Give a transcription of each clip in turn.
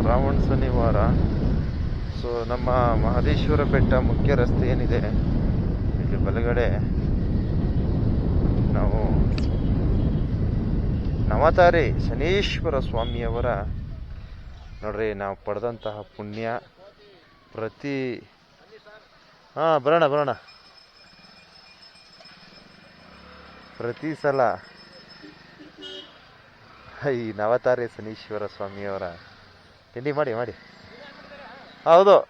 ಶ್ರಾವಣ ಶನಿವಾರ. ಸೊ ನಮ್ಮ ಮಹದೇಶ್ವರ ಬೆಟ್ಟ ಮುಖ್ಯ ರಸ್ತೆ ಏನಿದೆ? ಇಲ್ಲಿ ಬಲಗಡೆ ನಾವು ನವತಾರೆ ಶನೀಶ್ವರ ಸ್ವಾಮಿಯವರ ನೋಡ್ರಿ, ನಾವು ಪಡೆದಂತಹ ಪುಣ್ಯ ಪ್ರತಿ ಹಾಂ, ಬರೋಣ ಬರೋಣ. ಪ್ರತಿ ಸಲ ಈ ನವತಾರೆ ಶನೀಶ್ವರ ಸ್ವಾಮಿಯವರ ತಿಂಡಿ ಮಾಡಿ ಮಾಡಿ. ಹೌದು.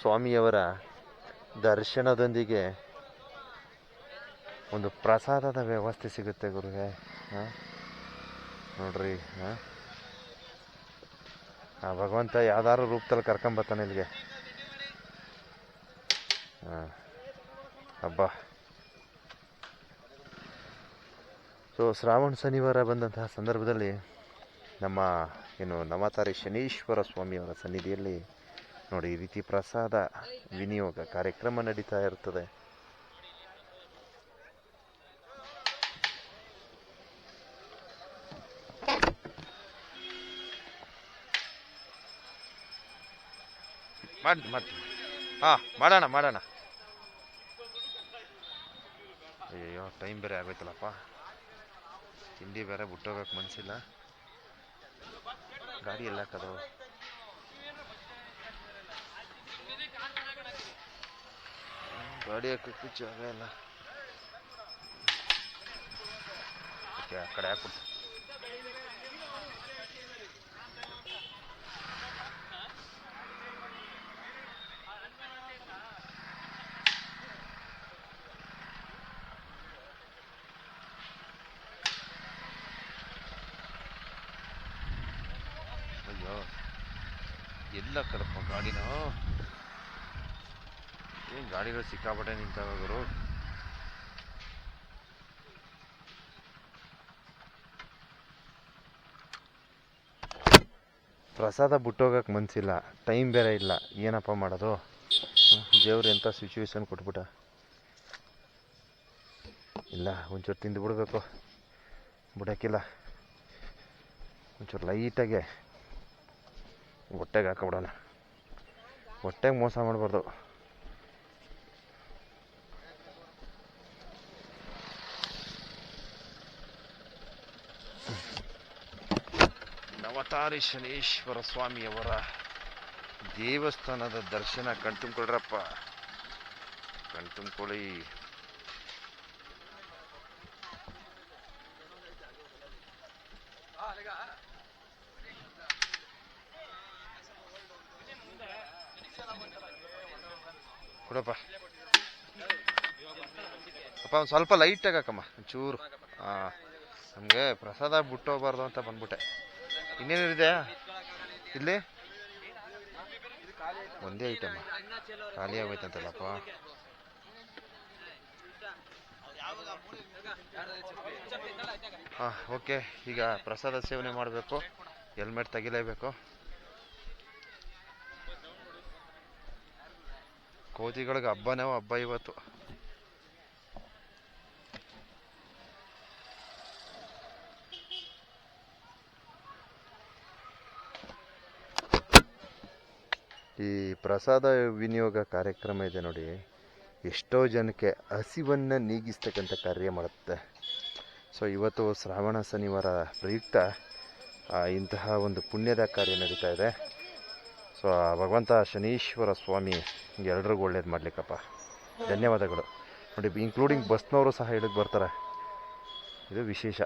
ಸ್ವಾಮಿಯವರ ದರ್ಶನದೊಂದಿಗೆ ಒಂದು ಪ್ರಸಾದದ ವ್ಯವಸ್ಥೆ ಸಿಗುತ್ತೆ ಗುರುಗೆ ಹಾಂ? ನೋಡ್ರಿ, ಹಾಂ? ಆ ಭಗವಂತ ಯಾವ್ದಾದ್ರು ರೂಪದಲ್ಲಿ ಕರ್ಕೊಂಬರ್ತಾನೆ ಇಲ್ಲಿಗೆ. ಹಾಂ. ಹಬ್ಬ ಸೊ ಶ್ರಾವಣ ಶನಿವಾರ ಬಂದಂತಹ ಸಂದರ್ಭದಲ್ಲಿ ನಮ್ಮ, ಏನು ನವತಾರಿ ಶನೀಶ್ವರ ಸ್ವಾಮಿಯವರ ಸನ್ನಿಧಿಯಲ್ಲಿ ನೋಡಿ, ಈ ರೀತಿ ಪ್ರಸಾದ ವಿನಿಯೋಗ ಕಾರ್ಯಕ್ರಮ ನಡೀತಾ ಇರ್ತದೆ. ಹಾಂ, ಮಾಡೋಣ ಮಾಡೋಣ. ಅಯ್ಯೋ ಟೈಮ್ ಬೇರೆ ಆಗೋಯ್ತಲ್ಲಪ್ಪ. ತಿಂಡಿ ಬೇರೆ ಬಿಟ್ಟೋಗಕ್ಕೆ ಮನಸ್ಸಿಲ್ಲ ಗಾಡಿ ಎಲ್ಲ ಹಾಕೋದು. ಗಾಡಿ ಹಾಕಕ್ಕೆ ಜಾಗ ಇಲ್ಲ. ಓಕೆ, ಆ ಕಡೆ ಹಾಕ್ಬಿಟ್ಟು ಅಯ್ಯೋ ಎಲ್ಲ ಕಡಪ ಗಾಡಿನ. ಏನು ಗಾಡಿಗಳು ಸಿಕ್ಕಾಪಟ್ಟೆ ನಿಂತಾವ ಗುರು? ಪ್ರಸಾದ ಬಿಟ್ಟೋಗಕ್ಕೆ ಮನಸ್ಸಿಲ್ಲ ಟೈಮ್ ಬೇರೆ ಇಲ್ಲ, ಏನಪ್ಪ ಮಾಡೋದು? ದೇವ್ರು ಎಂಥ ಸಿಚುವೇಶನ್ ಕೊಟ್ಬಿಟ್ಟ. ಇಲ್ಲ, ಒಂಚೂರು ತಿಂದು ಬಿಡಬೇಕು. ಬಿಡೋಕ್ಕಿಲ್ಲ. ಒಂಚೂರು ಲೈಟಾಗೆ ಹೊಟ್ಟೆಗೆ ಹಾಕೊಬಿಡೋಣ. ಹೊಟ್ಟೆಗೆ ಮೋಸ ಮಾಡಬಾರ್ದು. ನವತಾರಿ ಶನೇಶ್ವರ ಸ್ವಾಮಿಯವರ ದೇವಸ್ಥಾನದ ದರ್ಶನ ಕಣ್ತುಂಬ್ಕೊಳ್ರಪ್ಪ ಕಣ್ತುಂಬಿಕೊಳ್ಳಿ. ಕೊಡಪ್ಪ. ಅಪ್ಪ, ಒಂದು ಸ್ವಲ್ಪ ಲೈಟ್ ಹಾಕಮ್ಮ, ಒಂಚೂರು. ಹಾಂ ನಮಗೆ ಪ್ರಸಾದ ಬಿಟ್ಟೋಗ್ಬಾರ್ದು ಅಂತ ಬಂದ್ಬಿಟ್ಟೆ. ಇನ್ನೇನಿದೆ ಇಲ್ಲಿ? ಒಂದೇ ಐಟಮ್ಮ ಖಾಲಿ ಆಗೋಯ್ತಂತಲ್ಲಪ್ಪ. ಹಾಂ ಓಕೆ ಈಗ ಪ್ರಸಾದ ಸೇವನೆ ಮಾಡಬೇಕು. ಹೆಲ್ಮೆಟ್ ತೆಗಿಲೇಬೇಕು. ಕೋತಿಗಳಿಗೆ ಹಬ್ಬನೇ ಹಬ್ಬ ಇವತ್ತು. ಈ ಪ್ರಸಾದ ವಿನಿಯೋಗ ಕಾರ್ಯಕ್ರಮ ಇದೆ ನೋಡಿ. ಎಷ್ಟೋ ಜನಕ್ಕೆ ಹಸಿವನ್ನು ನೀಗಿಸ್ತಕ್ಕಂಥ ಕಾರ್ಯ ಮಾಡುತ್ತೆ. ಸೊ ಇವತ್ತು ಶ್ರಾವಣ ಶನಿವಾರ ಪ್ರಯುಕ್ತ ಇಂತಹ ಒಂದು ಪುಣ್ಯದ ಕಾರ್ಯ ನಡೀತಾ ಇದೆ. ಸೊ ಆ, ಭಗವಂತ ಶನೀಶ್ವರ ಸ್ವಾಮಿ ಎಲ್ರಿಗೂ ಒಳ್ಳೇದು ಮಾಡ್ಲಿಕ್ಕಪ್ಪ. ಧನ್ಯವಾದಗಳು. ನೋಡಿ ಇನ್ಕ್ಲೂಡಿಂಗ್ ಬಸ್ನವರು ಸಹ ಇಲ್ಲಿಗೆ ಬರ್ತಾರೆ. ಇದು ವಿಶೇಷ.